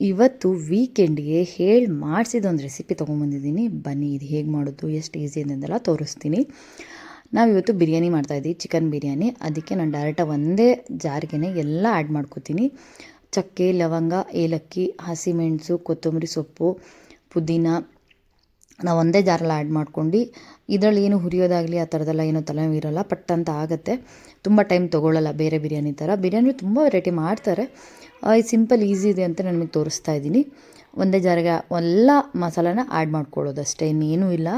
ಇವತ್ತು ವೀಕೆಂಡ್ಗೆ ಹೇಳಿ ಮಾಡಿಸಿದೊಂದು ರೆಸಿಪಿ ತೊಗೊಂಬಂದಿದ್ದೀನಿ ಬನ್ನಿ, ಇದು ಹೇಗೆ ಮಾಡೋದು, ಎಷ್ಟು ಈಸಿ ಅಂತೆಲ್ಲ ತೋರಿಸ್ತೀನಿ. ನಾವಿವತ್ತು ಬಿರಿಯಾನಿ ಮಾಡ್ತಾಯಿದ್ದೀವಿ ಚಿಕನ್ ಬಿರಿಯಾನಿ. ಅದಕ್ಕೆ ನಾನು ಡೈರೆಕ್ಟಾಗಿ ಒಂದೇ ಜಾರಿಗೆನೆ ಎಲ್ಲ ಆ್ಯಡ್ ಮಾಡ್ಕೋತೀನಿ. ಚಕ್ಕೆ, ಲವಂಗ, ಏಲಕ್ಕಿ, ಹಸಿಮೆಣಸು, ಕೊತ್ತಂಬರಿ ಸೊಪ್ಪು, ಪುದೀನ, ನಾವು ಒಂದೇ ಜಾರಲ್ಲಿ ಆ್ಯಡ್ ಮಾಡ್ಕೊಂಡು, ಇದರಲ್ಲಿ ಏನು ಹುರಿಯೋದಾಗಲಿ ಆ ಥರದೆಲ್ಲ ಏನೋ ತಲೆ ಇರೋಲ್ಲ, ಪಟ್ ಆಗುತ್ತೆ. ತುಂಬ ಟೈಮ್ ತೊಗೊಳ್ಳಲ್ಲ ಬೇರೆ ಬಿರಿಯಾನಿ ಥರ ಬಿರಿಯಾನಿ ತುಂಬ ವೆರೈಟಿ ಮಾಡ್ತಾರೆ. ಸಿಂಪಲ್, ಈಸಿ ಇದೆ ಅಂತ ನಾನು ತೋರಿಸ್ತಾ ಇದ್ದೀನಿ. ಒಂದೇ ಜಾರಿಗೆ ಎಲ್ಲ ಮಸಾಲಾನ ಆ್ಯಡ್ ಮಾಡ್ಕೊಳ್ಳೋದು ಅಷ್ಟೇ ಇನ್ನೇನೂ ಇಲ್ಲ.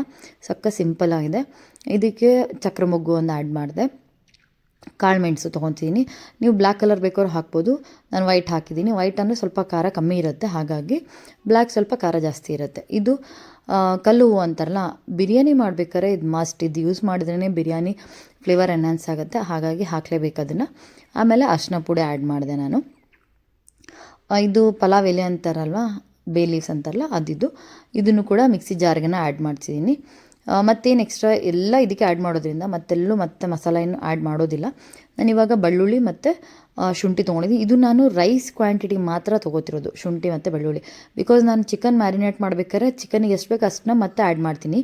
ಸಕ್ಕ ಸಿಂಪಲ್ ಆಗಿದೆ. ಇದಕ್ಕೆ ಚಕ್ರ ಮೊಗ್ಗು ಒಂದು ಆ್ಯಡ್ ಮಾಡಿದೆ. ಕಾಳು ಮೆಣಸು ತೊಗೊತೀನಿ ನೀವು ಬ್ಲ್ಯಾಕ್ ಕಲರ್ ಬೇಕಾದ್ರೂ ಹಾಕ್ಬೋದು. ನಾನು ವೈಟ್ ಹಾಕಿದ್ದೀನಿ ವೈಟ್ ಅಂದರೆ ಸ್ವಲ್ಪ ಖಾರ ಕಮ್ಮಿ ಇರುತ್ತೆ. ಹಾಗಾಗಿ ಬ್ಲ್ಯಾಕ್ ಸ್ವಲ್ಪ ಖಾರ ಜಾಸ್ತಿ ಇರುತ್ತೆ. ಇದು ಕಲ್ಲು ಹೂವು ಅಂತಾರಲ್ಲ, ಬಿರಿಯಾನಿ ಮಾಡ್ಬೇಕಾದ್ರೆ ಇದು ಮಸ್ಟ್ ಇದು ಯೂಸ್ ಮಾಡಿದ್ರೇ ಬಿರಿಯಾನಿ ಫ್ಲೇವರ್ ಎನ್ಹಾನ್ಸ್ ಆಗುತ್ತೆ. ಹಾಗಾಗಿ ಹಾಕಲೇಬೇಕು ಅದನ್ನು. ಆಮೇಲೆ ಅರ್ಶಿನ ಪುಡಿ ಆ್ಯಡ್ ಮಾಡಿದೆ ನಾನು. ಇದು ಪಲಾವ್ ಎಲೆ ಅಂತಾರಲ್ವ? ಬೇ ಲೀವ್ಸ್ ಅಂತಾರಲ್ಲ ಅದಿದ್ದು ಇದನ್ನು ಕೂಡ ಮಿಕ್ಸಿ ಜಾರ್ಗೆನ ಆ್ಯಡ್ ಮಾಡ್ತಿದ್ದೀನಿ ಮತ್ತೇನು ಎಕ್ಸ್ಟ್ರಾ ಎಲ್ಲ ಇದಕ್ಕೆ ಆ್ಯಡ್ ಮಾಡೋದ್ರಿಂದ ಮತ್ತೆಲ್ಲೂ ಮತ್ತೆ ಮಸಾಲ ಏನು ಆ್ಯಡ್ ಮಾಡೋದಿಲ್ಲ. ನಾನು ಇವಾಗ ಬೆಳ್ಳುಳ್ಳಿ ಮತ್ತು ಶುಂಠಿ ತೊಗೊಂಡಿದ್ದೀನಿ. ಇದು ನಾನು ರೈಸ್ ಕ್ವಾಂಟಿಟಿ ಮಾತ್ರ ತೊಗೋತಿರೋದು, ಶುಂಠಿ ಮತ್ತು ಬೆಳ್ಳುಳ್ಳಿ. ಬಿಕಾಸ್ ನಾನು ಚಿಕನ್ ಮ್ಯಾರಿನೇಟ್ ಮಾಡಬೇಕಾದ್ರೆ ಚಿಕನಿಗೆ ಎಷ್ಟು ಬೇಕು ಅಷ್ಟನ್ನ ಮತ್ತೆ ಆ್ಯಡ್ ಮಾಡ್ತೀನಿ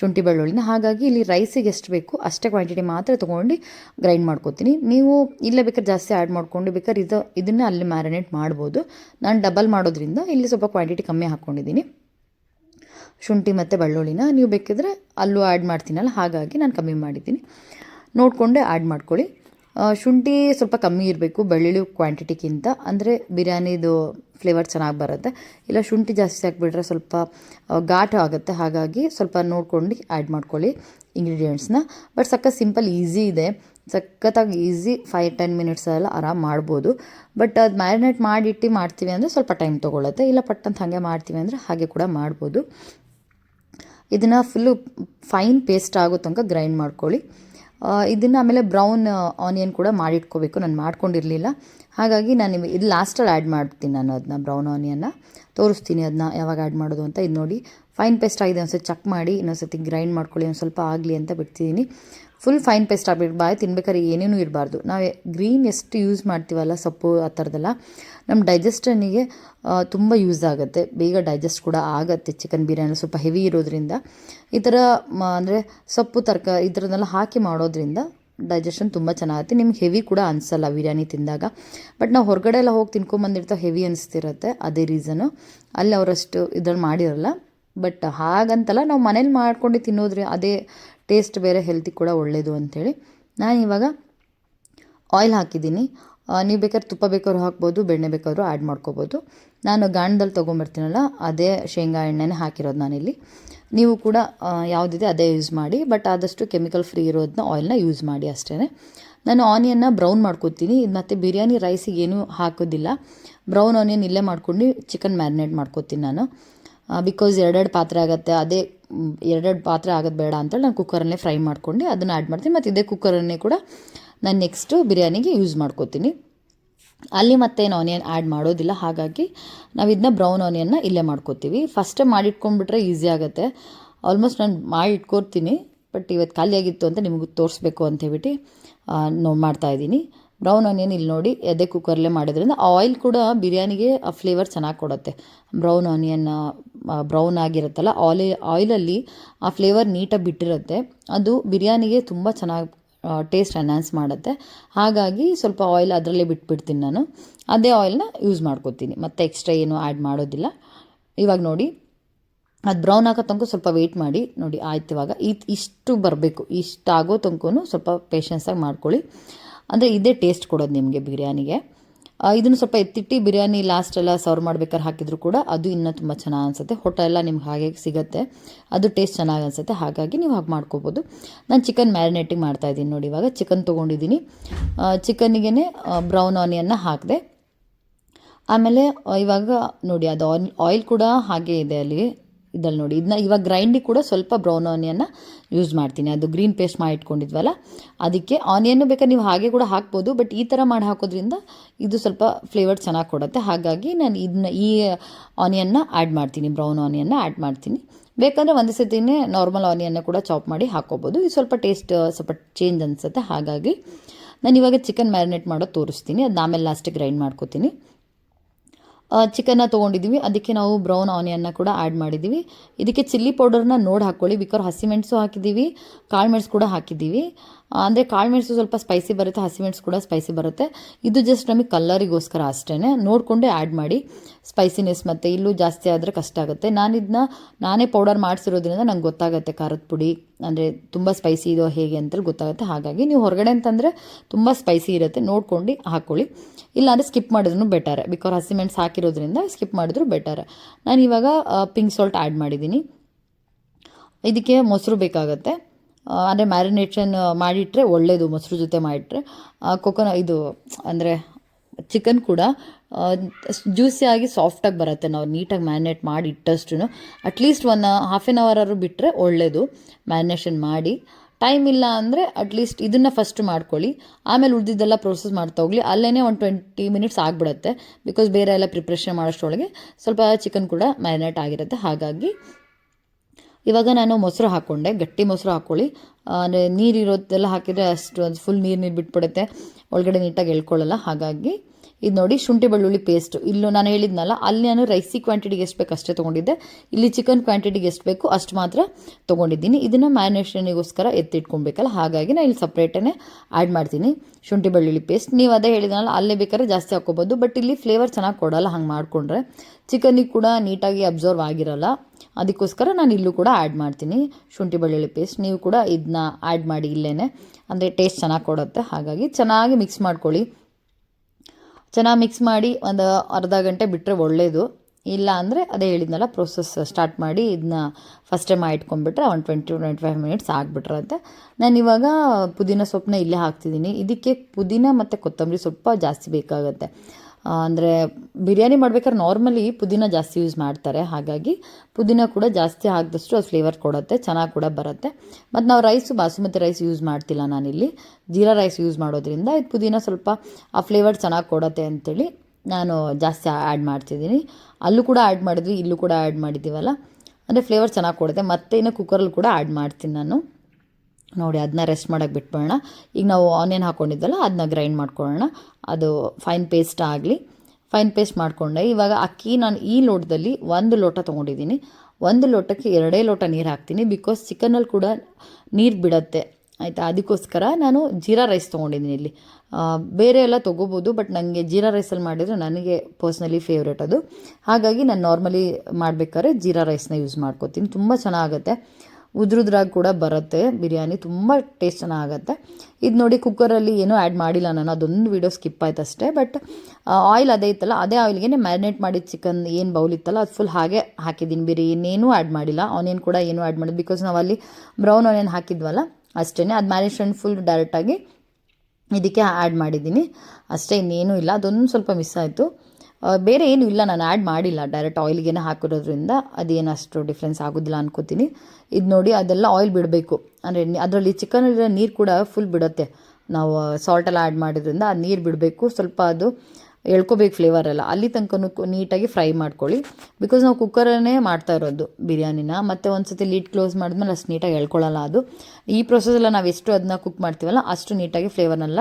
ಶುಂಠಿ ಬೆಳ್ಳುಳ್ಳಿನ. ಹಾಗಾಗಿ ಇಲ್ಲಿ ರೈಸಿಗೆ ಎಷ್ಟು ಬೇಕು ಅಷ್ಟೇ ಕ್ವಾಂಟಿಟಿ ಮಾತ್ರ ತೊಗೊಂಡು ಗ್ರೈಂಡ್ ಮಾಡ್ಕೋತೀನಿ. ನೀವು ಇಲ್ಲೇ ಬೇಕಾದ್ರೆ ಜಾಸ್ತಿ ಆ್ಯಡ್ ಮಾಡ್ಕೊಂಡು ಬೇಕಾದ್ರೆ ಇದು, ಇದನ್ನು ಅಲ್ಲಿ ಮ್ಯಾರಿನೇಟ್ ಮಾಡ್ಬೋದು. ನಾನು ಡಬಲ್ ಮಾಡೋದ್ರಿಂದ ಇಲ್ಲಿ ಸ್ವಲ್ಪ ಕ್ವಾಂಟಿಟಿ ಕಮ್ಮಿ ಹಾಕ್ಕೊಂಡಿದ್ದೀನಿ ಶುಂಠಿ ಮತ್ತು ಬೆಳ್ಳುಳ್ಳಿನ ನೀವು ಬೇಕಿದ್ರೆ ಅಲ್ಲೂ ಆ್ಯಡ್ ಮಾಡ್ತೀನಲ್ಲ, ಹಾಗಾಗಿ ನಾನು ಕಮ್ಮಿ ಮಾಡಿದ್ದೀನಿ. ನೋಡಿಕೊಂಡೆ ಆ್ಯಡ್ ಮಾಡ್ಕೊಳ್ಳಿ. ಶುಂಠಿ ಸ್ವಲ್ಪ ಕಮ್ಮಿ ಇರಬೇಕು, ಬೆಳ್ಳುಳ್ಳಿ ಕ್ವಾಂಟಿಟಿಗಿಂತ ಅಂದರೆ ಬಿರಿಯಾನಿದು ಫ್ಲೇವರ್ ಚೆನ್ನಾಗಿ ಬರುತ್ತೆ. ಇಲ್ಲ, ಶುಂಠಿ ಜಾಸ್ತಿ ಹಾಕಿಬಿಟ್ರೆ ಸ್ವಲ್ಪ ಘಾಟು ಆಗುತ್ತೆ. ಹಾಗಾಗಿ ಸ್ವಲ್ಪ ನೋಡ್ಕೊಂಡು ಆ್ಯಡ್ ಮಾಡ್ಕೊಳ್ಳಿ ಇಂಗ್ರೀಡಿಯೆಂಟ್ಸ್ನ ಬಟ್ ಸಕ್ಕ ಸಿಂಪಲ್ ಈಸಿ ಇದೆ. ಸಖತ್ತಾಗಿ ಈಸಿ ಫೈವ್ ಟೆನ್ ಮಿನಿಟ್ಸೆಲ್ಲ ಆರಾಮ್ ಮಾಡ್ಬೋದು. ಬಟ್ ಅದು ಮ್ಯಾರಿನೇಟ್ ಮಾಡಿಟ್ಟು ಮಾಡ್ತೀವಿ ಅಂದರೆ ಸ್ವಲ್ಪ ಟೈಮ್ ತೊಗೊಳುತ್ತೆ. ಇಲ್ಲ, ಪಟ್ಟಂತ ಹಾಗೆ ಮಾಡ್ತೀವಿ ಅಂದರೆ ಹಾಗೆ ಕೂಡ ಮಾಡ್ಬೋದು. ಇದನ್ನು ಫುಲ್ಲು ಫೈನ್ ಪೇಸ್ಟ್ ಆಗೋ ತನಕ ಗ್ರೈಂಡ್ ಮಾಡ್ಕೊಳ್ಳಿ. ಇದನ್ನು ಆಮೇಲೆ ಬ್ರೌನ್ ಆನಿಯನ್ ಕೂಡ ಮಾಡಿಟ್ಕೋಬೇಕು. ನಾನು ಮಾಡ್ಕೊಂಡಿರಲಿಲ್ಲ. ಹಾಗಾಗಿ ನಾನು ಇದು ಲಾಸ್ಟಲ್ಲಿ ಆ್ಯಡ್ ಮಾಡ್ತೀನಿ ನಾನು ಅದನ್ನ ಬ್ರೌನ್ ಆನಿಯನ್ನ ತೋರಿಸ್ತೀನಿ ಅದನ್ನ ಯಾವಾಗ ಆ್ಯಡ್ ಮಾಡೋದು ಅಂತ. ಇದು ನೋಡಿ ಫೈನ್ ಪೇಸ್ಟ್ ಆಗಿದೆ ಒಂದು ಚೆಕ್ ಮಾಡಿ ಇನ್ನೊಂದು ಗ್ರೈಂಡ್ ಮಾಡ್ಕೊಳ್ಳಿ, ಒಂದು ಸ್ವಲ್ಪ ಆಗಲಿ ಅಂತ ಬಿಡ್ತಿದ್ದೀನಿ ಫುಲ್ ಫೈನ್ ಪೇಸ್ಟ್ ಆಗಬೇಕು ಬಾಯಿ ತಿನ್ಬೇಕಾದ್ರೆ ಏನೇನೂ ಇರಬಾರ್ದು. ನಾವು ಗ್ರೀನ್ ಎಷ್ಟು ಯೂಸ್ ಮಾಡ್ತೀವಲ್ಲ ಸೊಪ್ಪು ಆ ಥರದ್ದೆಲ್ಲ ನಮ್ಮ ಡೈಜೆಸ್ಟನಿಗೆ ತುಂಬ ಯೂಸ್ ಆಗುತ್ತೆ. ಬೇಗ ಡೈಜೆಸ್ಟ್ ಕೂಡ ಆಗುತ್ತೆ ಚಿಕನ್ ಬಿರಿಯಾನಿ ಸ್ವಲ್ಪ ಹೆವಿ ಇರೋದ್ರಿಂದ. ಈ ಥರ ಅಂದರೆ ಸೊಪ್ಪು ತರಕಾರಿ ಈ ಥರದ್ದೆಲ್ಲ ಹಾಕಿ ಮಾಡೋದ್ರಿಂದ ಡೈಜೆಷನ್ ತುಂಬ ಚೆನ್ನಾಗುತ್ತೆ. ನಿಮ್ಗೆ ಹೆವಿ ಕೂಡ ಅನಿಸಲ್ಲ ಬಿರಿಯಾನಿ ತಿಂದಾಗ. ಬಟ್ ನಾವು ಹೊರಗಡೆ ಎಲ್ಲ ಹೋಗಿ ತಿನ್ಕೊಂಬಂದಿರ್ತಾವೆ ಹೆವಿ ಅನಿಸ್ತಿರತ್ತೆ, ಅದೇ ರೀಸನು ಅಲ್ಲಿ ಅವರಷ್ಟು ಇದ್ರಲ್ಲಿ ಮಾಡಿರಲ್ಲ. ಬಟ್ ಹಾಗಂತಲ್ಲ ನಾವು ಮನೇಲಿ ಮಾಡ್ಕೊಂಡು ತಿನ್ನೋದ್ರೆ ಅದೇ ಟೇಸ್ಟ್ ಬೇರೆ ಹೆಲ್ತಿಗೆ ಕೂಡ ಒಳ್ಳೆಯದು ಅಂಥೇಳಿ ನಾನು ಇವಾಗ ಆಯಿಲ್ ಹಾಕಿದ್ದೀನಿ. ನೀವು ಬೇಕಾದ್ರೆ ತುಪ್ಪ ಬೇಕಾದ್ರೂ ಹಾಕ್ಬೋದು, ಬೆಣ್ಣೆ ಬೇಕಾದ್ರೂ ಆ್ಯಡ್ ಮಾಡ್ಕೋಬೋದು. ನಾನು ಗಾಣದಲ್ಲಿ ತೊಗೊಂಬರ್ತೀನಲ್ಲ, ಅದೇ ಶೇಂಗಾ ಎಣ್ಣೆನೇ ಹಾಕಿರೋದು ನಾನಿಲ್ಲಿ. ನೀವು ಕೂಡ ಯಾವುದಿದೆ ಅದೇ ಯೂಸ್ ಮಾಡಿ ಬಟ್ ಆದಷ್ಟು ಕೆಮಿಕಲ್ ಫ್ರೀ ಇರೋದನ್ನ ಆಯಿಲ್ನ ಯೂಸ್ ಮಾಡಿ ಅಷ್ಟೇ ನಾನು ಆನಿಯನ್ನ ಬ್ರೌನ್ ಮಾಡ್ಕೊತೀನಿ. ಇದು ಮತ್ತು ಬಿರಿಯಾನಿ ರೈಸಿಗೆ ಏನೂ ಹಾಕೋದಿಲ್ಲ. ಬ್ರೌನ್ ಆನಿಯನ್ ಇಲ್ಲೇ ಮಾಡ್ಕೊಂಡು ಚಿಕನ್ ಮ್ಯಾರಿನೇಟ್ ಮಾಡ್ಕೋತೀನಿ ನಾನು. ಬಿಕಾಸ್ ಎರಡೆರಡು ಪಾತ್ರೆ ಆಗುತ್ತೆ, ಅದೇ ಎರಡೆರಡು ಪಾತ್ರೆ ಆಗೋದು ಬೇಡ ಅಂತೇಳಿ ನಾನು ಕುಕ್ಕರಲ್ಲೇ ಫ್ರೈ ಮಾಡ್ಕೊಂಡು, ಅದನ್ನು ಆ್ಯಡ್ ಮಾಡ್ತೀನಿ. ಮತ್ತು ಇದೇ ಕುಕ್ಕರನ್ನೇ ಕೂಡ ನಾನು ನೆಕ್ಸ್ಟು ಬಿರಿಯಾನಿಗೆ ಯೂಸ್ ಮಾಡ್ಕೋತೀನಿ. ಅಲ್ಲಿ ಮತ್ತೇನು ಆನಿಯನ್ ಆ್ಯಡ್ ಮಾಡೋದಿಲ್ಲ, ಹಾಗಾಗಿ ನಾವು ಇದನ್ನ ಬ್ರೌನ್ ಆನಿಯನ್ನ ಇಲ್ಲೇ ಮಾಡ್ಕೋತೀವಿ. ಫಸ್ಟೇ ಮಾಡಿಟ್ಕೊಂಡ್ಬಿಟ್ರೆ ಈಸಿ ಆಗುತ್ತೆ. ಆಲ್ಮೋಸ್ಟ್ ನಾನು ಮಾಡಿ ಇಟ್ಕೊಡ್ತೀನಿ ಬಟ್ ಇವತ್ತು ಖಾಲಿಯಾಗಿತ್ತು ಅಂತ ನಿಮಗೆ ತೋರಿಸ್ಬೇಕು ಅಂತ ಹೇಳ್ಬಿಟ್ಟು ಮಾಡ್ತಾಯಿದ್ದೀನಿ ಬ್ರೌನ್ ಆನಿಯನ್ ಇಲ್ಲಿ ನೋಡಿ ಎದೆ ಕುಕ್ಕರ್ಲೇ ಮಾಡೋದ್ರಿಂದ ಆಯಿಲ್ ಕೂಡ ಬಿರಿಯಾನಿಗೆ ಫ್ಲೇವರ್ ಚೆನ್ನಾಗಿ ಕೊಡುತ್ತೆ. ಬ್ರೌನ್ ಆನಿಯನ್ ಬ್ರೌನ್ ಆಗಿರುತ್ತಲ್ಲ ಆಲಿ ಆಯಿಲಲ್ಲಿ ಆ ಫ್ಲೇವರ್ ನೀಟಾಗಿ ಬಿಟ್ಟಿರುತ್ತೆ. ಅದು ಬಿರಿಯಾನಿಗೆ ತುಂಬ ಚೆನ್ನಾಗಿ ಟೇಸ್ಟ್ ಎನ್ಹಾನ್ಸ್ ಮಾಡುತ್ತೆ. ಹಾಗಾಗಿ ಸ್ವಲ್ಪ ಆಯಿಲ್ ಅದರಲ್ಲೇ ಬಿಟ್ಬಿಡ್ತೀನಿ ನಾನು. ಅದೇ ಆಯಿಲ್ನ ಯೂಸ್ ಮಾಡ್ಕೋತೀನಿ. ಮತ್ತು ಎಕ್ಸ್ಟ್ರಾ ಏನು ಆ್ಯಡ್ ಮಾಡೋದಿಲ್ಲ. ಇವಾಗ ನೋಡಿ, ಅದು ಬ್ರೌನ್ ಆಗೋ ತನಕ ಸ್ವಲ್ಪ ವೆಯ್ಟ್ ಮಾಡಿ. ನೋಡಿ, ಆಯ್ತು ಇವಾಗ. ಇಷ್ಟು ಬರಬೇಕು. ಇಷ್ಟಾಗೋ ತನಕ ಸ್ವಲ್ಪ ಪೇಷನ್ಸಾಗಿ ಮಾಡ್ಕೊಳ್ಳಿ. ಅಂದರೆ ಇದೇ ಟೇಸ್ಟ್ ಕೊಡೋದು ನಿಮಗೆ ಬಿರಿಯಾನಿಗೆ. ಇದನ್ನು ಸ್ವಲ್ಪ ಎತ್ತಿಟ್ಟು ಬಿರಿಯಾನಿ ಲಾಸ್ಟೆಲ್ಲ ಸರ್ವ್ ಮಾಡ್ಬೇಕಾದ್ರೆ ಹಾಕಿದ್ರು ಕೂಡ ಅದು ಇನ್ನೂ ತುಂಬ ಚೆನ್ನಾಗಿ ಅನಿಸುತ್ತೆ. ಹೋಟೆಲ್ಲ ನಿಮ್ಗೆ ಹಾಗೆ ಸಿಗುತ್ತೆ. ಅದು ಟೇಸ್ಟ್ ಚೆನ್ನಾಗಿ ಅನಿಸುತ್ತೆ. ಹಾಗಾಗಿ ನೀವು ಹಾಗೆ ಮಾಡ್ಕೋಬೋದು. ನಾನು ಚಿಕನ್ ಮ್ಯಾರಿನೇಟಿಂಗ್ ಮಾಡ್ತಾಯಿದ್ದೀನಿ ನೋಡಿ ಇವಾಗ. ಚಿಕನ್ ತೊಗೊಂಡಿದ್ದೀನಿ. ಚಿಕನ್ನಿಗೆ ಬ್ರೌನ್ ಆನಿಯನ್ನ ಹಾಕಿದೆ. ಆಮೇಲೆ ಇವಾಗ ನೋಡಿ ಅದು ಆಯಿಲ್ ಕೂಡ ಹಾಗೆ ಇದೆ ಅಲ್ಲಿ. ಇದ್ರಲ್ಲಿ ನೋಡಿ. ಇದನ್ನ ಇವಾಗ ಗ್ರೈಂಡಿಗೆ ಕೂಡ ಸ್ವಲ್ಪ ಬ್ರೌನ್ ಆನಿಯನ್ನ ಯೂಸ್ ಮಾಡ್ತೀನಿ. ಅದು ಗ್ರೀನ್ ಪೇಸ್ಟ್ ಮಾಡಿ ಇಟ್ಕೊಂಡಿದ್ವಲ್ಲ, ಅದಕ್ಕೆ ಆನಿಯನ್ನು ಬೇಕಾದ್ರೆ ನೀವು ಹಾಗೆ ಕೂಡ ಹಾಕ್ಬೋದು ಬಟ್ ಈ ಥರ ಮಾಡಿ ಹಾಕೋದ್ರಿಂದ ಇದು ಸ್ವಲ್ಪ ಫ್ಲೇವರ್ ಚೆನ್ನಾಗಿ ಕೊಡುತ್ತೆ. ಹಾಗಾಗಿ ನಾನು ಇದನ್ನ ಈ ಆನಿಯನ್ನ ಆ್ಯಡ್ ಮಾಡ್ತೀನಿ ಬ್ರೌನ್ ಆನಿಯನ್ನ ಆ್ಯಡ್ ಮಾಡ್ತೀನಿ. ಬೇಕಂದರೆ ಒಂದು ಸತಿನೇ ನಾರ್ಮಲ್ ಆನಿಯನ್ನ ಕೂಡ ಚಾಪ್ ಮಾಡಿ ಹಾಕೋಬೋದು. ಇದು ಸ್ವಲ್ಪ ಟೇಸ್ಟ್ ಸ್ವಲ್ಪ ಚೇಂಜ್ ಅನಿಸುತ್ತೆ. ಹಾಗಾಗಿ ನಾನು ಇವಾಗ ಚಿಕನ್ ಮ್ಯಾರಿನೇಟ್ ಮಾಡೋದು ತೋರಿಸ್ತೀನಿ. ಅದನ್ನ ಆಮೇಲೆ ಲಾಸ್ಟಿಗೆ ಗ್ರೈಂಡ್ ಮಾಡ್ಕೋತೀನಿ. ಚಿಕನ್ನ ತೊಗೊಂಡಿದ್ದೀವಿ ಅದಕ್ಕೆ ನಾವು ಬ್ರೌನ್ ಆನಿಯನ್ನ ಕೂಡ ಆ್ಯಡ್ ಮಾಡಿದ್ದೀವಿ ಇದಕ್ಕೆ ಚಿಲ್ಲಿ ಪೌಡರ್ನ ನೋಡಿ ಹಾಕ್ಕೊಳ್ಳಿ ಬಿಕಾಸ್ ಹಸಿಮೆಣಸು ಹಾಕಿದ್ದೀವಿ ಕಾಳುಮೆಣಸು ಕೂಡ ಹಾಕಿದ್ದೀವಿ ಅಂದರೆ ಕಾಳುಮೆಣಸು ಸ್ವಲ್ಪ ಸ್ಪೈಸಿ ಬರುತ್ತೆ ಹಸಿಮೆಣಸು ಕೂಡ ಸ್ಪೈಸಿ ಬರುತ್ತೆ. ಇದು ಜಸ್ಟ್ ನಮಗೆ ಕಲ್ಲರಿಗೋಸ್ಕರ ಅಷ್ಟೇ ನೋಡಿಕೊಂಡೇ ಆ್ಯಡ್ ಮಾಡಿ. ಸ್ಪೈಸಿನೆಸ್ ಮತ್ತು ಇಲ್ಲೂ ಜಾಸ್ತಿ ಆದರೆ ಕಷ್ಟ ಆಗುತ್ತೆ. ನಾನು ಇದನ್ನ ನಾನೇ ಪೌಡರ್ ಮಾಡಿಸಿರೋದ್ರಿಂದ ನಂಗೆ ಗೊತ್ತಾಗುತ್ತೆ ಖಾರದ ಪುಡಿ. ಅಂದರೆ ತುಂಬ ಸ್ಪೈಸಿ ಇದೋ ಹೇಗೆ ಅಂತೇಳಿ ಗೊತ್ತಾಗುತ್ತೆ. ಹಾಗಾಗಿ ನೀವು ಹೊರಗಡೆ ಅಂತಂದರೆ ತುಂಬ ಸ್ಪೈಸಿ ಇರುತ್ತೆ. ನೋಡ್ಕೊಂಡು ಹಾಕ್ಕೊಳ್ಳಿ ಇಲ್ಲಾಂದರೆ ಸ್ಕಿಪ್ ಮಾಡಿದ್ರು ಬೆಟರ್ ಬಿಕಾಸ್ ಹಸಿಮೆಣ್ಸು ಹಾಕಿರೋದ್ರಿಂದ ಸ್ಕಿಪ್ ಮಾಡಿದ್ರು ಬೆಟರ್ ನಾನು ಇವಾಗ ಪಿಂಕ್ ಸಾಲ್ಟ್ ಆ್ಯಡ್ ಮಾಡಿದ್ದೀನಿ ಇದಕ್ಕೆ ಮೊಸರು ಬೇಕಾಗತ್ತೆ. ಅಂದರೆ ಮ್ಯಾರಿನೇಷನ್ ಮಾಡಿಟ್ರೆ ಒಳ್ಳೆಯದು ಮೊಸರು ಜೊತೆ ಮಾಡಿಟ್ರೆ. ಕೊಕೊನ ಇದು, ಅಂದರೆ ಚಿಕನ್ ಕೂಡ ಜ್ಯೂಸಿಯಾಗಿ ಸಾಫ್ಟಾಗಿ ಬರುತ್ತೆ. ನಾವು ನೀಟಾಗಿ ಮ್ಯಾರಿನೇಟ್ ಮಾಡಿ ಇಟ್ಟಷ್ಟು at least one half an ಅವರಾದ್ರು ಬಿಟ್ಟರೆ ಒಳ್ಳೆಯದು ಮ್ಯಾರಿನೇಷನ್ ಮಾಡಿ. ಟೈಮ್ ಇಲ್ಲ ಅಂದರೆ ಅಟ್ಲೀಸ್ಟ್ ಇದನ್ನು ಫಸ್ಟ್ ಮಾಡ್ಕೊಳ್ಳಿ. ಆಮೇಲೆ ಉಳಿದಿದ್ದೆಲ್ಲ ಪ್ರೋಸೆಸ್ ಮಾಡ್ತಾ ಹೋಗಲಿ. ಅಲ್ಲೇ ಒಂದು ಟ್ವೆಂಟಿ ಮಿನಿಟ್ಸ್ ಆಗಿಬಿಡುತ್ತೆ. ಬಿಕಾಸ್ ಬೇರೆ ಎಲ್ಲ ಪ್ರಿಪ್ರೇಷನ್ ಮಾಡೋಷ್ಟೊಳಗೆ ಸ್ವಲ್ಪ ಚಿಕನ್ ಕೂಡ ಮ್ಯಾರಿನೇಟ್ ಆಗಿರುತ್ತೆ. ಹಾಗಾಗಿ ಇವಾಗ ನಾನು ಮೊಸರು ಹಾಕ್ಕೊಂಡೆ ಗಟ್ಟಿ ಮೊಸರು ಹಾಕ್ಕೊಳ್ಳಿ ಅಂದರೆ ನೀರಿರೋದೆಲ್ಲ ಹಾಕಿದರೆ ಅಷ್ಟು ಫುಲ್ ನೀರು ನೀರು ಬಿಟ್ಬಿಡುತ್ತೆ. ಒಳಗಡೆ ನೀಟಾಗಿ ಎಳ್ಕೊಳ್ಳಲ್ಲ, ಹಾಗಾಗಿ ಇದು ನೋಡಿ ಶುಂಠಿ ಬೆಳ್ಳುಳ್ಳಿ ಪೇಸ್ಟ್ ಇಲ್ಲೂ ನಾನು ಹೇಳಿದ್ನಲ್ಲ, ಅಲ್ಲಿ ನಾನು ರೈಸಿ ಕ್ವಾಂಟಿಟಿಗೆ ಎಷ್ಟು ಬೇಕು ಅಷ್ಟೇ ತೊಗೊಂಡಿದ್ದೆ. ಇಲ್ಲಿ ಚಿಕನ್ ಕ್ವಾಂಟಿಟಿಗೆ ಎಷ್ಟು ಬೇಕು ಅಷ್ಟು ಮಾತ್ರ ತೊಗೊಂಡಿದ್ದೀನಿ. ಇದನ್ನು ಮ್ಯಾರಿನೇಷನಿಗೋಸ್ಕರ ಎತ್ತಿಟ್ಕೊಬೇಕಲ್ಲ, ಹಾಗಾಗಿ ನಾನು ಇಲ್ಲಿ ಸಪ್ರೇಟೇ ಆ್ಯಡ್ ಮಾಡ್ತೀನಿ ಶುಂಠಿ ಬೆಳ್ಳುಳ್ಳಿ ಪೇಸ್ಟ್ ನೀವು ಅದೇ ಹೇಳಿದ್ನಲ್ಲ, ಅಲ್ಲೇ ಬೇಕಾದ್ರೆ ಜಾಸ್ತಿ ಹಾಕ್ಕೋಬೋದು ಬಟ್ ಇಲ್ಲಿ ಫ್ಲೇವರ್ ಚೆನ್ನಾಗಿ ಕೊಡಲ್ಲ ಹಂಗೆ ಮಾಡಿಕೊಂಡ್ರೆ. ಚಿಕನಿಗೆ ಕೂಡ ನೀಟಾಗಿ ಅಬ್ಸರ್ವ್ ಆಗಿರಲ್ಲ, ಅದಕ್ಕೋಸ್ಕರ ನಾನು ಇಲ್ಲೂ ಕೂಡ ಆ್ಯಡ್ ಮಾಡ್ತೀನಿ ಶುಂಠಿ ಬೆಳ್ಳುಳ್ಳಿ ಪೇಸ್ಟ್ ನೀವು ಕೂಡ ಇದನ್ನ ಆ್ಯಡ್ ಮಾಡಿ ಇಲ್ಲೇ ಅಂದರೆ ಟೇಸ್ಟ್ ಚೆನ್ನಾಗಿ ಕೊಡುತ್ತೆ. ಹಾಗಾಗಿ ಚೆನ್ನಾಗಿ ಮಿಕ್ಸ್ ಮಾಡ್ಕೊಳ್ಳಿ. ಚೆನ್ನಾಗಿ ಮಿಕ್ಸ್ ಮಾಡಿ ಒಂದು ಅರ್ಧ ಗಂಟೆ ಬಿಟ್ಟರೆ ಒಳ್ಳೆಯದು ಇಲ್ಲ ಅಂದರೆ ಅದೇ ಹೇಳಿದ್ನಲ್ಲ ಪ್ರೊಸೆಸ್ ಸ್ಟಾರ್ಟ್ ಮಾಡಿ ಇದನ್ನ ಫಸ್ಟ್ ಟೈಮ್ ಇಟ್ಕೊಂಡ್ಬಿಟ್ರೆ ಒಂದು ಟ್ವೆಂಟಿ ಟ್ವೆಂಟಿ ಫೈವ್ ಮಿನಿಟ್ಸ್ ಆಗಿಬಿಟ್ರಂತೆ. ನಾನು ಇವಾಗ ಪುದೀನ ಸೊಪ್ಪನ್ನ ಇಲ್ಲೇ ಹಾಕ್ತಿದ್ದೀನಿ ಇದಕ್ಕೆ ಪುದೀನ ಮತ್ತು ಕೊತ್ತಂಬರಿ ಸ್ವಲ್ಪ ಜಾಸ್ತಿ ಬೇಕಾಗುತ್ತೆ. ಅಂದರೆ ಬಿರಿಯಾನಿ ಮಾಡ್ಬೇಕಾದ್ರೆ ನಾರ್ಮಲಿ ಪುದೀನ ಜಾಸ್ತಿ ಯೂಸ್ ಮಾಡ್ತಾರೆ. ಹಾಗಾಗಿ ಪುದೀನ ಕೂಡ ಜಾಸ್ತಿ ಹಾಕಿದಷ್ಟು ಅದು ಫ್ಲೇವರ್ ಕೊಡುತ್ತೆ, ಚೆನ್ನಾಗಿ ಕೂಡ ಬರುತ್ತೆ. ಮತ್ತು ನಾವು ರೈಸು ಬಾಸುಮತಿ ರೈಸ್ ಯೂಸ್ ಮಾಡ್ತಿಲ್ಲ ನಾನಿಲ್ಲಿ. ಜೀರಾ ರೈಸ್ ಯೂಸ್ ಮಾಡೋದ್ರಿಂದ ಇದು ಪುದೀನ ಸ್ವಲ್ಪ ಆ ಫ್ಲೇವರ್ ಚೆನ್ನಾಗಿ ಕೊಡುತ್ತೆ ಅಂಥೇಳಿ ನಾನು ಜಾಸ್ತಿ ಆ್ಯಡ್ ಮಾಡ್ತಿದ್ದೀನಿ. ಅಲ್ಲೂ ಕೂಡ ಆ್ಯಡ್ ಮಾಡಿದ್ವಿ, ಇಲ್ಲೂ ಕೂಡ ಆ್ಯಡ್ ಮಾಡಿದ್ದೀವಲ್ಲ? ಅಂದರೆ ಫ್ಲೇವರ್ ಚೆನ್ನಾಗಿ ಕೊಡುತ್ತೆ. ಮತ್ತೆ ಇನ್ನು ಕುಕ್ಕರಲ್ಲಿ ಕೂಡ ಆ್ಯಡ್ ಮಾಡ್ತೀನಿ ನಾನು. ನೋಡಿ ಅದನ್ನ ರೆಸ್ಟ್ ಮಾಡೋಕ್ಕೆ ಬಿಟ್ಬಿಡೋಣ ಈಗ ನಾವು ಆನಿಯನ್ ಹಾಕ್ಕೊಂಡಿದ್ದಲ್ಲ ಅದನ್ನ ಗ್ರೈಂಡ್ ಮಾಡ್ಕೊಳ್ಳೋಣ. ಅದು ಫೈನ್ ಪೇಸ್ಟ್ ಆಗಲಿ. ಫೈನ್ ಪೇಸ್ಟ್ ಮಾಡಿಕೊಂಡೆ. ಇವಾಗ ಅಕ್ಕಿ ನಾನು ಈ ಲೋಟದಲ್ಲಿ ಒಂದು ಲೋಟ ತೊಗೊಂಡಿದ್ದೀನಿ. ಒಂದು ಲೋಟಕ್ಕೆ ಎರಡೇ ಲೋಟ ನೀರು ಹಾಕ್ತೀನಿ. ಬಿಕಾಸ್ ಚಿಕನಲ್ಲಿ ಕೂಡ ನೀರು ಬಿಡತ್ತೆ. ಆಯಿತಾ? ಅದಕ್ಕೋಸ್ಕರ ನಾನು ಜೀರಾ ರೈಸ್ ತೊಗೊಂಡಿದ್ದೀನಿ ಇಲ್ಲಿ. ಬೇರೆ ಎಲ್ಲ ತೊಗೋಬೋದು ಬಟ್ ನನಗೆ ಜೀರಾ ರೈಸಲ್ಲಿ ಮಾಡಿದರೆ ನನಗೆ ಪರ್ಸ್ನಲಿ ಫೇವ್ರೇಟ್ ಅದು. ಹಾಗಾಗಿ ನಾನು ನಾರ್ಮಲಿ ಮಾಡಬೇಕಾದ್ರೆ ಜೀರಾ ರೈಸ್ನ ಯೂಸ್ ಮಾಡ್ಕೋತೀನಿ. ತುಂಬ ಚೆನ್ನಾಗುತ್ತೆ. ಉದ್ರುದ್ರಾಗಿ ಕೂಡ ಬರುತ್ತೆ. ಬಿರಿಯಾನಿ ತುಂಬ ಟೇಸ್ಟ್ ಚೆನ್ನಾಗುತ್ತೆ. ಇದು ನೋಡಿ ಕುಕ್ಕರಲ್ಲಿ ಏನೂ ಆ್ಯಡ್ ಮಾಡಿಲ್ಲ ನಾನು. ಅದೊಂದು ವೀಡಿಯೋ ಸ್ಕಿಪ್ ಆಯ್ತು ಅಷ್ಟೇ. ಬಟ್ ಆಯಿಲ್ ಅದೇ ಇತ್ತಲ್ಲ, ಅದೇ ಆಯಿಲ್ಗೆ ಮ್ಯಾರಿನೇಟ್ ಮಾಡಿದ ಚಿಕನ್ ಏನು ಬೌಲ್ ಇತ್ತಲ್ಲ, ಅದು ಫುಲ್ ಹಾಗೆ ಹಾಕಿದ್ದೀನಿ. ಬೇರೆ ಇನ್ನೇನು ಆ್ಯಡ್ ಮಾಡಿಲ್ಲ. ಆನಿಯನ್ ಕೂಡ ಏನೂ ಆ್ಯಡ್ ಮಾಡಿದ್ದು ಬಿಕಾಸ್ ನಾವು ಅಲ್ಲಿ ಬ್ರೌನ್ ಆನಿಯನ್ ಹಾಕಿದ್ವಲ್ಲ ಅಷ್ಟೇ ಅದು ಮ್ಯಾರಿನೇಷನ್ ಫುಲ್ ಡೈರೆಕ್ಟಾಗಿ ಇದಕ್ಕೆ ಆ್ಯಡ್ ಮಾಡಿದ್ದೀನಿ. ಅಷ್ಟೇ, ಇನ್ನೇನೂ ಇಲ್ಲ. ಅದೊಂದು ಸ್ವಲ್ಪ ಮಿಸ್ ಆಯಿತು. ಬೇರೆ ಏನೂ ಇಲ್ಲ, ನಾನು ಆ್ಯಡ್ ಮಾಡಿಲ್ಲ. ಡೈರೆಕ್ಟ್ ಆಯಿಲ್ಗೆ ಹಾಕಿರೋದ್ರಿಂದ ಅದೇನು ಅಷ್ಟು ಡಿಫ್ರೆನ್ಸ್ ಆಗೋದಿಲ್ಲ ಅನ್ಕೋತೀನಿ. ಇದು ನೋಡಿ ಅದೆಲ್ಲ ಆಯಿಲ್ ಬಿಡಬೇಕು. ಅಂದರೆ ಅದರಲ್ಲಿ ಚಿಕನಲ್ಲಿರೋ ನೀರು ಕೂಡ ಫುಲ್ ಬಿಡುತ್ತೆ. ನಾವು ಸಾಲ್ಟೆಲ್ಲ ಆ್ಯಡ್ ಮಾಡಿದ್ರಿಂದ ಆ ನೀರು ಬಿಡಬೇಕು. ಸ್ವಲ್ಪ ಅದು ಎಳ್ಕೊಬೇಕು ಫ್ಲೇವರ್ ಎಲ್ಲ. ಅಲ್ಲಿ ತನಕ ನೀಟಾಗಿ ಫ್ರೈ ಮಾಡ್ಕೊಳ್ಳಿ. ಬಿಕಾಸ್ ನಾವು ಕುಕ್ಕರನ್ನೇ ಮಾಡ್ತಾ ಇರೋದು ಬಿರಿಯಾನಿನ. ಮತ್ತು ಒಂದು ಸತಿ ಲೀಡ್ ಕ್ಲೋಸ್ ಮಾಡಿದ್ಮೇಲೆ ಅಷ್ಟು ನೀಟಾಗಿ ಎಳ್ಕೊಳ್ಳಲ್ಲ ಅದು. ಈ ಪ್ರೊಸೆಸೆಲ್ಲ ನಾವು ಎಷ್ಟು ಅದನ್ನ ಕುಕ್ ಮಾಡ್ತೀವಲ್ಲ, ಅಷ್ಟು ನೀಟಾಗಿ ಫ್ಲೇವರ್ನೆಲ್ಲ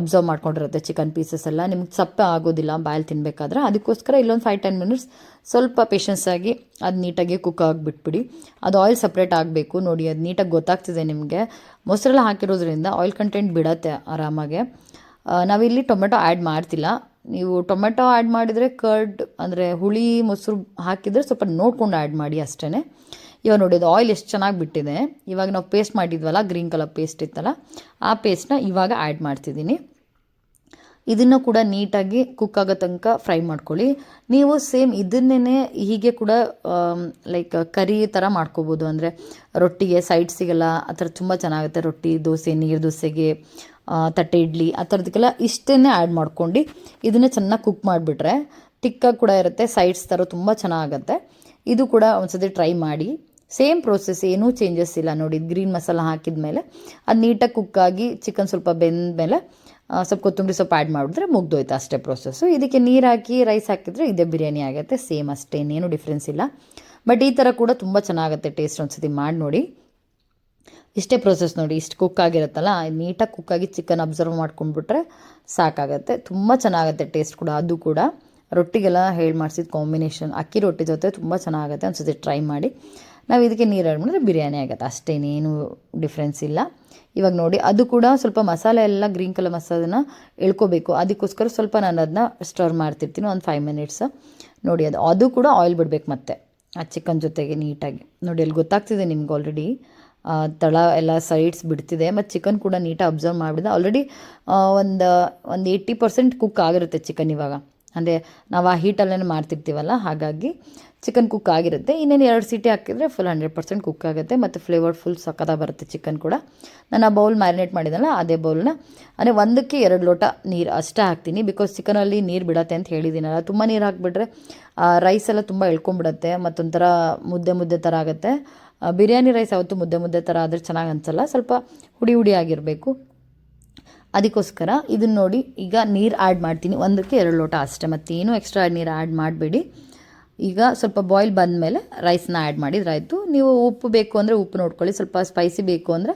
ಅಬ್ಸರ್ವ್ ಮಾಡ್ಕೊಂಡಿರುತ್ತೆ ಚಿಕನ್ ಪೀಸಸ್ ಎಲ್ಲ. ನಿಮ್ಗೆ ಸಪ್ಪೆ ಆಗೋದಿಲ್ಲ, ಬಾಯಲ್ಲಿ ತಿನ್ನಬೇಕಾದ್ರೆ ಅದಕ್ಕೋಸ್ಕರ ಇಲ್ಲೊಂದು ಫೈವ್ ಟೆನ್ ಮಿನಿಟ್ಸ್ ಸ್ವಲ್ಪ ಪೇಷನ್ಸ್ ಆಗಿ ಅದು ನೀಟಾಗಿ ಕುಕ್ ಆಗಿಬಿಟ್ಬಿಡಿ. ಅದು ಆಯಿಲ್ ಸಪ್ರೇಟ್ ಆಗಬೇಕು. ನೋಡಿ, ಅದು ನೀಟಾಗಿ ಗೊತ್ತಾಗ್ತಿದೆ ನಿಮಗೆ. ಮೊಸರೆಲ್ಲ ಹಾಕಿರೋದ್ರಿಂದ ಆಯಿಲ್ ಕಂಟೆಂಟ್ ಬಿಡತ್ತೆ ಆರಾಮಾಗೆ. ನಾವಿಲ್ಲಿ ಟೊಮೆಟೊ ಆ್ಯಡ್ ಮಾಡ್ತಿಲ್ಲ. ನೀವು ಟೊಮೆಟೊ ಆ್ಯಡ್ ಮಾಡಿದರೆ ಕರ್ಡ್ ಅಂದರೆ ಹುಳಿ, ಮೊಸರು ಹಾಕಿದರೆ ಸ್ವಲ್ಪ ನೋಡ್ಕೊಂಡು ಆ್ಯಡ್ ಮಾಡಿ ಅಷ್ಟೇ ಇವಾಗ ನೋಡಿ ಅದು ಆಯಿಲ್ ಎಷ್ಟು ಚೆನ್ನಾಗಿ ಬಿಟ್ಟಿದೆ. ಇವಾಗ ನಾವು ಪೇಸ್ಟ್ ಮಾಡಿದ್ವಲ್ಲ ಗ್ರೀನ್ ಕಲರ್ ಪೇಸ್ಟ್ ಇತ್ತಲ್ಲ, ಆ ಪೇಸ್ಟ್ನ ಇವಾಗ ಆ್ಯಡ್ ಮಾಡ್ತಿದ್ದೀನಿ. ಇದನ್ನು ಕೂಡ ನೀಟಾಗಿ ಕುಕ್ ಆಗೋ ತನಕ ಫ್ರೈ ಮಾಡ್ಕೊಳ್ಳಿ. ನೀವು ಸೇಮ್ ಇದನ್ನೇ ಹೀಗೆ ಕೂಡ ಲೈಕ್ ಕರಿ ಥರ ಮಾಡ್ಕೋಬೋದು. ಅಂದರೆ ರೊಟ್ಟಿಗೆ ಸೈಡ್ಸಿಗೆಲ್ಲ ಆ ಥರ ತುಂಬ ಚೆನ್ನಾಗುತ್ತೆ. ರೊಟ್ಟಿ, ದೋಸೆ, ನೀರು ದೋಸೆಗೆ ತಟ್ಟೆ ಇಡ್ಲಿ, ಆ ಥರದಕ್ಕೆಲ್ಲ ಇಷ್ಟನ್ನೇ ಆ್ಯಡ್ ಮಾಡ್ಕೊಂಡು ಇದನ್ನು ಚೆನ್ನಾಗಿ ಕುಕ್ ಮಾಡಿಬಿಟ್ರೆ ತಿಕ್ಕಾಗಿ ಕೂಡ ಇರುತ್ತೆ ಸೈಡ್ಸ್ ಥರ ತುಂಬ ಚೆನ್ನಾಗತ್ತೆ. ಇದು ಕೂಡ ಒಂದ್ಸತಿ ಟ್ರೈ ಮಾಡಿ. ಸೇಮ್ ಪ್ರೋಸೆಸ್ ಏನೂ ಚೇಂಜಸ್ ಇಲ್ಲ ನೋಡಿ ಗ್ರೀನ್ ಮಸಾಲ ಹಾಕಿದ ಮೇಲೆ ಅದು ನೀಟಾಗಿ ಕುಕ್ಕಾಗಿ ಚಿಕನ್ ಸ್ವಲ್ಪ ಬೆಂದ ಮೇಲೆ ಸ್ವಲ್ಪ ಕೊತ್ತಂಬರಿ ಸೊಪ್ಪು ಆ್ಯಡ್ ಮಾಡಿದ್ರೆ ಮುಗ್ದೋಯ್ತು ಅಷ್ಟೇ ಪ್ರೊಸೆಸ್ಸು ಇದಕ್ಕೆ ನೀರು ಹಾಕಿ ರೈಸ್ ಹಾಕಿದರೆ ಇದೇ ಬಿರಿಯಾನಿ ಆಗುತ್ತೆ ಸೇಮ್ ಅಷ್ಟೇ, ಇನ್ನೇನು ಡಿಫ್ರೆನ್ಸ್ ಇಲ್ಲ. ಬಟ್ ಈ ಥರ ಕೂಡ ತುಂಬ ಚೆನ್ನಾಗುತ್ತೆ ಟೇಸ್ಟ್ ಒಂದ್ಸತಿ ಮಾಡಿ ನೋಡಿ. ಇಷ್ಟೇ ಪ್ರೊಸೆಸ್ ನೋಡಿ, ಇಷ್ಟು ಕುಕ್ ಆಗಿರುತ್ತಲ್ಲ ನೀಟಾಗಿ ಕುಕ್ಕಾಗಿ ಚಿಕನ್ ಅಬ್ಸರ್ವ್ ಮಾಡ್ಕೊಂಡ್ಬಿಟ್ರೆ ಸಾಕಾಗುತ್ತೆ. ತುಂಬ ಚೆನ್ನಾಗುತ್ತೆ ಟೇಸ್ಟ್ ಕೂಡ, ಅದು ಕೂಡ. ರೊಟ್ಟಿಗೆಲ್ಲ ಹೇಳಿ ಮಾಡಿಸಿದ ಕಾಂಬಿನೇಷನ್ ಅಕ್ಕಿ ರೊಟ್ಟಿ ಜೊತೆ ತುಂಬ ಚೆನ್ನಾಗುತ್ತೆ ಅನ್ಸುತ್ತೆ ಟ್ರೈ ಮಾಡಿ. ನಾವು ಇದಕ್ಕೆ ನೀರು ಆ್ಯಡ್ ಮಾಡಿದ್ರೆ ಬಿರಿಯಾನಿ ಆಗುತ್ತೆ. ಅಷ್ಟೇನೇನು ಡಿಫ್ರೆನ್ಸ್ ಇಲ್ಲ. ಇವಾಗ ನೋಡಿ, ಅದು ಕೂಡ ಸ್ವಲ್ಪ ಮಸಾಲೆ ಎಲ್ಲ ಗ್ರೀನ್ ಕಲರ್ ಮಸಾಲನ ಎಳ್ಕೋಬೇಕು. ಅದಕ್ಕೋಸ್ಕರ ಸ್ವಲ್ಪ ನಾನು ಅದನ್ನ ಸ್ಟರ್ ಮಾಡ್ತಿರ್ತೀನಿ, ಒಂದು ಫೈವ್ ಮಿನಿಟ್ಸ್ ನೋಡಿ, ಅದು ಅದು ಕೂಡ ಆಯಿಲ್ ಬಿಡಬೇಕು ಮತ್ತೆ. ಆ ಚಿಕನ್ ಜೊತೆಗೆ ನೀಟಾಗಿ ನೋಡಿ, ಅಲ್ಲಿ ಗೊತ್ತಾಗ್ತಿದೆ ನಿಮ್ಗೆ ಆಲ್ರೆಡಿ ತಳ ಎಲ್ಲ ಸೈಡ್ಸ್ ಬಿಡ್ತಿದೆ. ಮತ್ತು ಚಿಕನ್ ಕೂಡ ನೀಟಾಗಿ ಅಬ್ಸರ್ವ್ ಮಾಡಿಬಿಡಿದೆ. ಆಲ್ರೆಡಿ ಒಂದು ಒಂದು ಏಯ್ಟಿ ಪರ್ಸೆಂಟ್ ಕುಕ್ ಆಗಿರುತ್ತೆ ಚಿಕನ್ ಇವಾಗ. ಅಂದರೆ ನಾವು ಆ ಹೀಟಲ್ಲೇ ಮಾಡ್ತಿರ್ತೀವಲ್ಲ, ಹಾಗಾಗಿ ಚಿಕನ್ ಕುಕ್ ಆಗಿರುತ್ತೆ. ಇನ್ನೇನು ಎರಡು ಸೀಟಿ ಹಾಕಿದರೆ ಫುಲ್ ಹಂಡ್ರೆಡ್ ಪರ್ಸೆಂಟ್ ಕುಕ್ ಆಗುತ್ತೆ. ಮತ್ತು ಫ್ಲೇವರ್ ಫುಲ್ ಸಕ್ಕದ ಬರುತ್ತೆ ಚಿಕನ್ ಕೂಡ. ನಾನು ಆ ಬೌಲ್ ಮ್ಯಾರಿನೇಟ್ ಮಾಡಿದಲ್ಲ ಅದೇ ಬೌಲ್ನ ಅಂದರೆ ಒಂದಕ್ಕೆ ಎರಡು ಲೋಟ ನೀರು ಅಷ್ಟೇ ಹಾಕ್ತೀನಿ. ಬಿಕಾಸ್ ಚಿಕನಲ್ಲಿ ನೀರು ಬಿಡತ್ತೆ ಅಂತ ಹೇಳಿದ್ದೀನಲ್ಲ ತುಂಬ ನೀರು ಹಾಕಿಬಿಟ್ರೆ ರೈಸ್ ಎಲ್ಲ ತುಂಬ ಎಳ್ಕೊಂಬಿಡತ್ತೆ ಮತ್ತೊಂಥರ ಮುದ್ದೆ ಮುದ್ದೆ ಥರ ಆಗುತ್ತೆ. ಬಿರಿಯಾನಿ ರೈಸ್ ಅವತ್ತು ಮುದ್ದೆ ಮುದ್ದೆ ಥರ ಆದರೆ ಚೆನ್ನಾಗಿ ಅನಿಸಲ್ಲ. ಸ್ವಲ್ಪ ಹುಡಿ ಹುಡಿ ಆಗಿರಬೇಕು. ಅದಕ್ಕೋಸ್ಕರ ಇದನ್ನ ನೋಡಿ, ಈಗ ನೀರು ಆ್ಯಡ್ ಮಾಡ್ತೀನಿ. ಒಂದಕ್ಕೆ ಎರಡು ಲೋಟ ಅಷ್ಟೇ, ಮತ್ತೇನು ಎಕ್ಸ್ಟ್ರಾ ನೀರು ಆ್ಯಡ್ ಮಾಡಬೇಡಿ. ಈಗ ಸ್ವಲ್ಪ ಬಾಯ್ಲ್ ಬಂದಮೇಲೆ ರೈಸ್ನ ಆ್ಯಡ್ ಮಾಡಿದ್ರಾಯಿತು. ನೀವು ಉಪ್ಪು ಬೇಕು ಅಂದರೆ ಉಪ್ಪು ನೋಡ್ಕೊಳ್ಳಿ, ಸ್ವಲ್ಪ ಸ್ಪೈಸಿ ಬೇಕು ಅಂದರೆ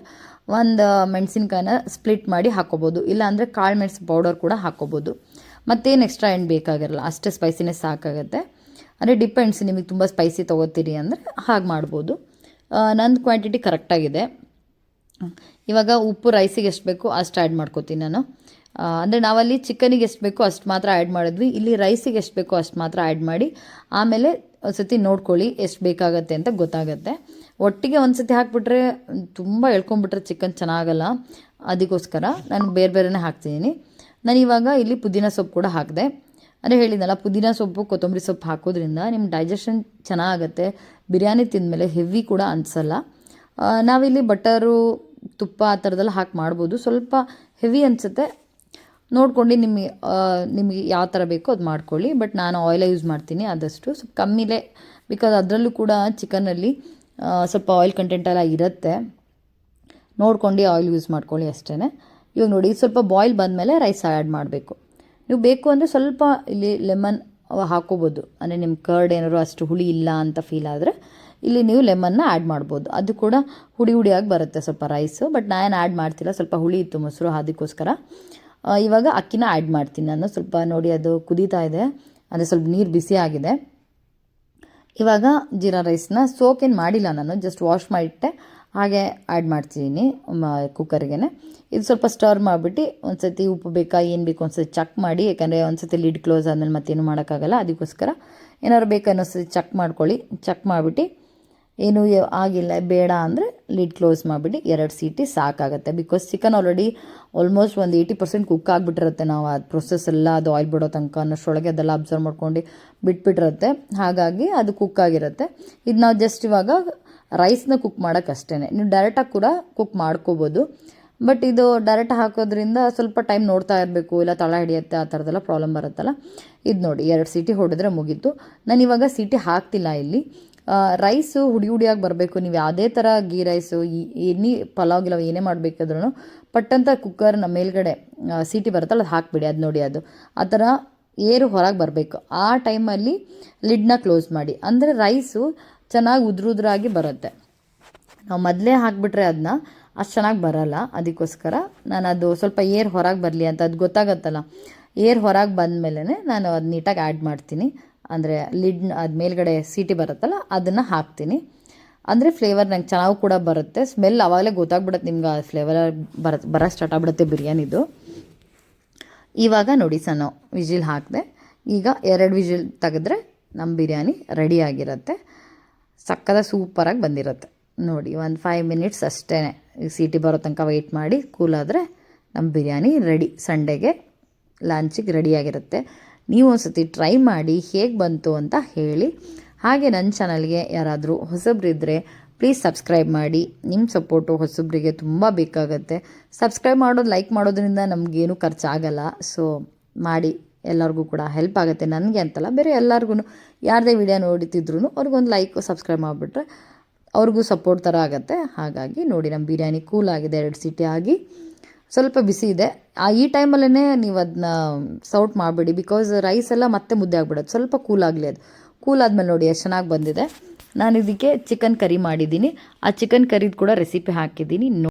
ಒಂದು ಮೆಣಸಿನ್ಕಾಯಿನ ಸ್ಪ್ಲಿಟ್ ಮಾಡಿ ಹಾಕೋಬೋದು. ಇಲ್ಲ ಅಂದರೆ ಕಾಳು ಮೆಣಸು ಪೌಡರ್ ಕೂಡ ಹಾಕೋಬೋದು. ಮತ್ತೇನು ಎಕ್ಸ್ಟ್ರಾ ಏನು ಬೇಕಾಗಿರಲ್ಲ, ಅಷ್ಟೇ ಸ್ಪೈಸಿನೇ ಸಾಕಾಗುತ್ತೆ. ಅಂದರೆ ಡಿಪೆಂಡ್ಸ್ ನಿಮಗೆ ತುಂಬ ಸ್ಪೈಸಿ ತೊಗೋತೀರಿ ಅಂದರೆ ಹಾಗೆ ಮಾಡ್ಬೋದು. ನಂದು ಕ್ವಾಂಟಿಟಿ ಕರೆಕ್ಟಾಗಿದೆ ಇವಾಗ ಉಪ್ಪು ರೈಸಿಗೆ ಎಷ್ಟು ಬೇಕು ಅಷ್ಟು ಆ್ಯಡ್ ಮಾಡ್ಕೋತೀನಿ ನಾನು. ಅಂದರೆ ನಾವಲ್ಲಿ ಚಿಕನಿಗೆ ಎಷ್ಟು ಬೇಕೋ ಅಷ್ಟು ಮಾತ್ರ ಆ್ಯಡ್ ಮಾಡಿದ್ವಿ. ಇಲ್ಲಿ ರೈಸಿಗೆ ಎಷ್ಟು ಬೇಕೋ ಅಷ್ಟು ಮಾತ್ರ ಆ್ಯಡ್ ಮಾಡಿ, ಆಮೇಲೆ ಒಂದು ಸತಿ ನೋಡ್ಕೊಳ್ಳಿ ಎಷ್ಟು ಬೇಕಾಗತ್ತೆ ಅಂತ ಗೊತ್ತಾಗತ್ತೆ. ಒಟ್ಟಿಗೆ ಒಂದು ಸತಿ ಹಾಕ್ಬಿಟ್ರೆ ತುಂಬ ಎಳ್ಕೊಂಬಿಟ್ರೆ ಚಿಕನ್ ಚೆನ್ನಾಗಲ್ಲ. ಅದಕ್ಕೋಸ್ಕರ ನಾನು ಬೇರೆ ಬೇರೆನೇ ಹಾಕ್ತಿದ್ದೀನಿ ನಾನು ಇವಾಗ ಇಲ್ಲಿ ಪುದೀನ ಸೊಪ್ಪು ಕೂಡ ಹಾಕಿದೆ. ಅಂದರೆ ಹೇಳಿದ್ನಲ್ಲ, ಪುದೀನ ಸೊಪ್ಪು, ಕೊತ್ತಂಬರಿ ಸೊಪ್ಪು ಹಾಕೋದ್ರಿಂದ ನಿಮ್ಮ ಡೈಜೆಷನ್ ಚೆನ್ನಾಗುತ್ತೆ. ಬಿರಿಯಾನಿ ತಿಂದಮೇಲೆ ಹೆವಿ ಕೂಡ ಅನಿಸಲ್ಲ. ನಾವಿಲ್ಲಿ ಬಟರು, ತುಪ್ಪ ಆ ಥರದ್ದೆಲ್ಲ ಹಾಕಿ ಮಾಡ್ಬೋದು. ಸ್ವಲ್ಪ ಹೆವಿ ಅನಿಸುತ್ತೆ. ನೋಡ್ಕೊಂಡು ನಿಮಗೆ ನಿಮಗೆ ಯಾವ ಥರ ಬೇಕೋ ಅದು ಮಾಡ್ಕೊಳ್ಳಿ. ಬಟ್ ನಾನು ಆಯಿಲೇ ಯೂಸ್ ಮಾಡ್ತೀನಿ ಆದಷ್ಟು. ಸ್ವಲ್ಪ ಕಮ್ಮಿಲೇ ಬಿಕಾಸ್ ಅದರಲ್ಲೂ ಕೂಡ ಚಿಕನಲ್ಲಿ ಸ್ವಲ್ಪ ಆಯಿಲ್ ಕಂಟೆಂಟ್ ಎಲ್ಲ ಇರುತ್ತೆ. ನೋಡ್ಕೊಂಡು ಆಯಿಲ್ ಯೂಸ್ ಮಾಡ್ಕೊಳ್ಳಿ ಅಷ್ಟೇ ಇವಾಗ ನೋಡಿ, ಸ್ವಲ್ಪ ಬಾಯ್ಲ್ ಬಂದಮೇಲೆ ರೈಸ್ ಆ್ಯಡ್ ಮಾಡಬೇಕು. ನೀವು ಬೇಕು ಅಂದರೆ ಸ್ವಲ್ಪ ಇಲ್ಲಿ ಲೆಮನ್ ಹಾಕೋಬೋದು. ಅಂದರೆ ನಿಮ್ಮ ಕರ್ಡ್ ಏನಾದ್ರು ಅಷ್ಟು ಹುಳಿ ಇಲ್ಲ ಅಂತ ಫೀಲ್ ಆದರೆ ಇಲ್ಲಿ ನೀವು ಲೆಮನ್ನ ಆ್ಯಡ್ ಮಾಡ್ಬೋದು. ಅದು ಕೂಡ ಹುಡಿ ಹುಡಿಯಾಗಿ ಬರುತ್ತೆ ಸ್ವಲ್ಪ ರೈಸು ಬಟ್ ನಾನು ಆ್ಯಡ್ ಮಾಡ್ತಿಲ್ಲ, ಸ್ವಲ್ಪ ಹುಳಿ ಇತ್ತು ಮೊಸರು, ಅದಕ್ಕೋಸ್ಕರ. ಇವಾಗ ಅಕ್ಕಿನ ಆ್ಯಡ್ ಮಾಡ್ತೀನಿ ನಾನು. ಸ್ವಲ್ಪ ನೋಡಿ ಅದು ಕುದೀತಾ ಇದೆ. ಅಂದರೆ ಸ್ವಲ್ಪ ನೀರು ಬಿಸಿ ಆಗಿದೆ. ಇವಾಗ ಜೀರಾ ರೈಸ್ನ ಸೋಕೇನು ಮಾಡಿಲ್ಲ ನಾನು ಜಸ್ಟ್ ವಾಶ್ ಮಾಡಿಟ್ಟೆ. ಹಾಗೆ ಆ್ಯಡ್ ಮಾಡ್ತಿದ್ದೀನಿ ಕುಕ್ಕರ್ಗೆ ಇದು ಸ್ವಲ್ಪ ಸ್ಟರ್ ಮಾಡಿಬಿಟ್ಟು ಒಂದು ಸತಿ ಉಪ್ಪು ಬೇಕಾ, ಏನು ಬೇಕು ಒಂದು ಸತಿ ಚೆಕ್ ಮಾಡಿ, ಯಾಕಂದರೆ ಒಂದು ಸತಿ ಲಿಡ್ ಕ್ಲೋಸ್ ಆದಮೇಲೆ ಮತ್ತೇನು ಮಾಡೋಕ್ಕಾಗಲ್ಲ, ಅದಕ್ಕೋಸ್ಕರ ಏನಾದ್ರು ಬೇಕು ಅನ್ನೋ ಸತಿ ಚೆಕ್ ಮಾಡ್ಕೊಳ್ಳಿ. ಚೆಕ್ ಮಾಡಿಬಿಟ್ಟು ಏನು ಆಗಿಲ್ಲ, ಬೇಡ ಅಂದರೆ ಲಿಡ್ ಕ್ಲೋಸ್ ಮಾಡಿಬಿಟ್ಟು ಎರಡು ಸೀಟಿ ಸಾಕಾಗುತ್ತೆ. ಬಿಕಾಸ್ ಚಿಕನ್ ಆಲ್ರೆಡಿ ಆಲ್ಮೋಸ್ಟ್ ಒಂದು ಏಯ್ಟಿ ಪರ್ಸೆಂಟ್ ಕುಕ್ ಆಗಿಬಿಟ್ಟಿರುತ್ತೆ. ನಾವು ಆ ಪ್ರೊಸೆಸ್ ಎಲ್ಲ, ಅದು ಆಯಿಲ್ ಬಿಡೋ ತನಕ ಅನ್ನೋಷ್ಟೊಳಗೆ ಅದೆಲ್ಲ ಅಬ್ಸರ್ವ್ ಮಾಡ್ಕೊಂಡು ಬಿಟ್ಬಿಟ್ಟಿರುತ್ತೆ. ಹಾಗಾಗಿ ಅದು ಕುಕ್ ಆಗಿರುತ್ತೆ. ಇದು ನಾವು ಜಸ್ಟ್ ಇವಾಗ ರೈಸ್ನ ಕುಕ್ ಮಾಡೋಕ್ಕಷ್ಟೇ ನೀವು ಡೈರೆಕ್ಟಾಗಿ ಕೂಡ ಕುಕ್ ಮಾಡ್ಕೋಬೋದು. ಬಟ್ ಇದು ಡೈರೆಕ್ಟ್ ಹಾಕೋದ್ರಿಂದ ಸ್ವಲ್ಪ ಟೈಮ್ ನೋಡ್ತಾ ಇರಬೇಕು. ಇಲ್ಲ ತಳ ಹಿಡಿಯುತ್ತೆ, ಆ ಥರದ್ದೆಲ್ಲ ಪ್ರಾಬ್ಲಮ್ ಬರುತ್ತಲ್ಲ. ಇದು ನೋಡಿ, ಎರಡು ಸೀಟಿ ಹೊಡೆದ್ರೆ ಮುಗೀತು. ನಾನು ಇವಾಗ ಸೀಟಿ ಹಾಕ್ತಿಲ್ಲ ಇಲ್ಲಿ. ರೈಸು ಹುಡಿ ಹುಡಿಯಾಗಿ ಬರಬೇಕು. ನೀವು ಯಾವುದೇ ಥರ ಗೀ ರೈಸು ಎನಿ ಪಲಾವ್ ಗಿಲಾವ್ ಏನೇ ಮಾಡಬೇಕಾದ್ರೂ ಪಟ್ಟಂತ ಕುಕ್ಕರ್ನ ಮೇಲ್ಗಡೆ ಸೀಟಿ ಬರುತ್ತಲ್ಲ ಅದು ಹಾಕಿಬಿಡಿ ಅದು ನೋಡಿ ಅದು. ಆ ಥರ ಏರು ಹೊರಗೆ ಬರಬೇಕು. ಆ ಟೈಮಲ್ಲಿ ಲಿಡ್ನ ಕ್ಲೋಸ್ ಮಾಡಿ. ಅಂದರೆ ರೈಸು ಚೆನ್ನಾಗಿ ಉದ್ರುದ್ರಾಗಿ ಬರುತ್ತೆ. ನಾವು ಮೊದಲೇ ಹಾಕಿಬಿಟ್ರೆ ಅದನ್ನ ಅಷ್ಟು ಚೆನ್ನಾಗಿ ಬರಲ್ಲ. ಅದಕ್ಕೋಸ್ಕರ ನಾನು ಅದು ಸ್ವಲ್ಪ ಏರ್ ಹೊರಗೆ ಬರಲಿ ಅಂತ ಅದು ಗೊತ್ತಾಗತ್ತಲ್ಲ. ಏರ್ ಹೊರಗೆ ಬಂದಮೇಲೆ ನಾನು ಅದು ನೀಟಾಗಿ ಆ್ಯಡ್ ಮಾಡ್ತೀನಿ. ಅಂದರೆ ಲಿಡ್ ಅದು ಮೇಲ್ಗಡೆ ಸೀಟಿ ಬರುತ್ತಲ್ಲ, ಅದನ್ನು ಹಾಕ್ತೀನಿ. ಅಂದರೆ ಫ್ಲೇವರ್ ನಂಗೆ ಚೆನ್ನಾಗಿ ಕೂಡ ಬರುತ್ತೆ. ಸ್ಮೆಲ್ ಆವಾಗಲೇ ಗೊತ್ತಾಗ್ಬಿಡುತ್ತೆ ನಿಮ್ಗೆ ಆ ಫ್ಲೇವರ್ ಬರ ಬರೋ ಸ್ಟಾರ್ಟ್ ಆಗ್ಬಿಡುತ್ತೆ ಬಿರಿಯಾನಿದು ಇವಾಗ ನೋಡಿ ಸಣ್ಣ, ವಿಜಿಲ್ ಹಾಕಿದೆ. ಈಗ ಎರಡು ವಿಜಿಲ್ ತೆಗೆದ್ರೆ ನಮ್ಮ ಬಿರಿಯಾನಿ ರೆಡಿ ಆಗಿರುತ್ತೆ. ಸಕ್ಕದ ಸೂಪರಾಗಿ ಬಂದಿರುತ್ತೆ. ನೋಡಿ, ಒಂದು ಫೈವ್ ಮಿನಿಟ್ಸ್ ಅಷ್ಟೇ ಸೀಟಿ ಬರೋ ತನಕ ವೆಯ್ಟ್ ಮಾಡಿ ಕೂಲಾದರೆ ನಮ್ಮ ಬಿರಿಯಾನಿ ರೆಡಿ ಸಂಡೆಗೆ ಲಂಚಿಗೆ ರೆಡಿಯಾಗಿರುತ್ತೆ ನೀವು ಒಂದ್ಸತಿ ಟ್ರೈ ಮಾಡಿ ಹೇಗೆ ಬಂತು ಅಂತ ಹೇಳಿ. ಹಾಗೆ ನನ್ನ ಚಾನಲ್ಗೆ ಯಾರಾದರೂ ಹೊಸಬ್ರಿದ್ದರೆ ಪ್ಲೀಸ್ ಸಬ್ಸ್ಕ್ರೈಬ್ ಮಾಡಿ. ನಿಮ್ಮ ಸಪೋರ್ಟು ಹೊಸಬ್ರಿಗೆ ತುಂಬ ಬೇಕಾಗತ್ತೆ. ಸಬ್ಸ್ಕ್ರೈಬ್ ಮಾಡೋದು ಲೈಕ್ ಮಾಡೋದ್ರಿಂದ ನಮಗೇನು ಖರ್ಚಾಗಲ್ಲ. ಸೊ ಮಾಡಿ. ಎಲ್ಲರಿಗೂ ಕೂಡ ಹೆಲ್ಪ್ ಆಗುತ್ತೆ ನನಗೆ ಅಂತಲ್ಲ. ಬೇರೆ ಎಲ್ಲರಿಗೂ ಯಾರದೇ ವಿಡಿಯೋ ನೋಡುತ್ತಿದ್ರು ಅವ್ರಿಗೊಂದು ಲೈಕ್ ಸಬ್ಸ್ಕ್ರೈಬ್ ಮಾಡಿಬಿಟ್ರೆ ಅವ್ರಿಗೂ ಸಪೋರ್ಟ್ ಥರ ಆಗುತ್ತೆ. ಹಾಗಾಗಿ ನೋಡಿ ನಮ್ಮ ಬಿರಿಯಾನಿ ಕೂಲ್ ಆಗಿದೆ. ಎರಡು ಸೀಟಿ ಆಗಿ. ಸ್ವಲ್ಪ ಬಿಸಿ ಇದೆ. ಆ, ಈ ಟೈಮಲ್ಲೇ ನೀವು ಅದನ್ನ ಸೌಟ್ ಮಾಡಿಬಿಡಿ. ಬಿಕಾಸ್ ರೈಸ್ ಎಲ್ಲ ಮತ್ತೆ ಮುದ್ದೆ ಆಗ್ಬಿಡೋದು. ಸ್ವಲ್ಪ ಕೂಲ್ ಆಗಲಿ ಅದು. ಕೂಲ್ ಆದಮೇಲೆ ನೋಡಿ ಎಷ್ಟು ಚೆನ್ನಾಗಿ ಬಂದಿದೆ. ನಾನು ಇದಕ್ಕೆ ಚಿಕನ್ ಕರಿ ಮಾಡಿದ್ದೀನಿ. ಆ ಚಿಕನ್ ಕರಿದು ಕೂಡ ರೆಸಿಪಿ ಹಾಕಿದ್ದೀನಿ.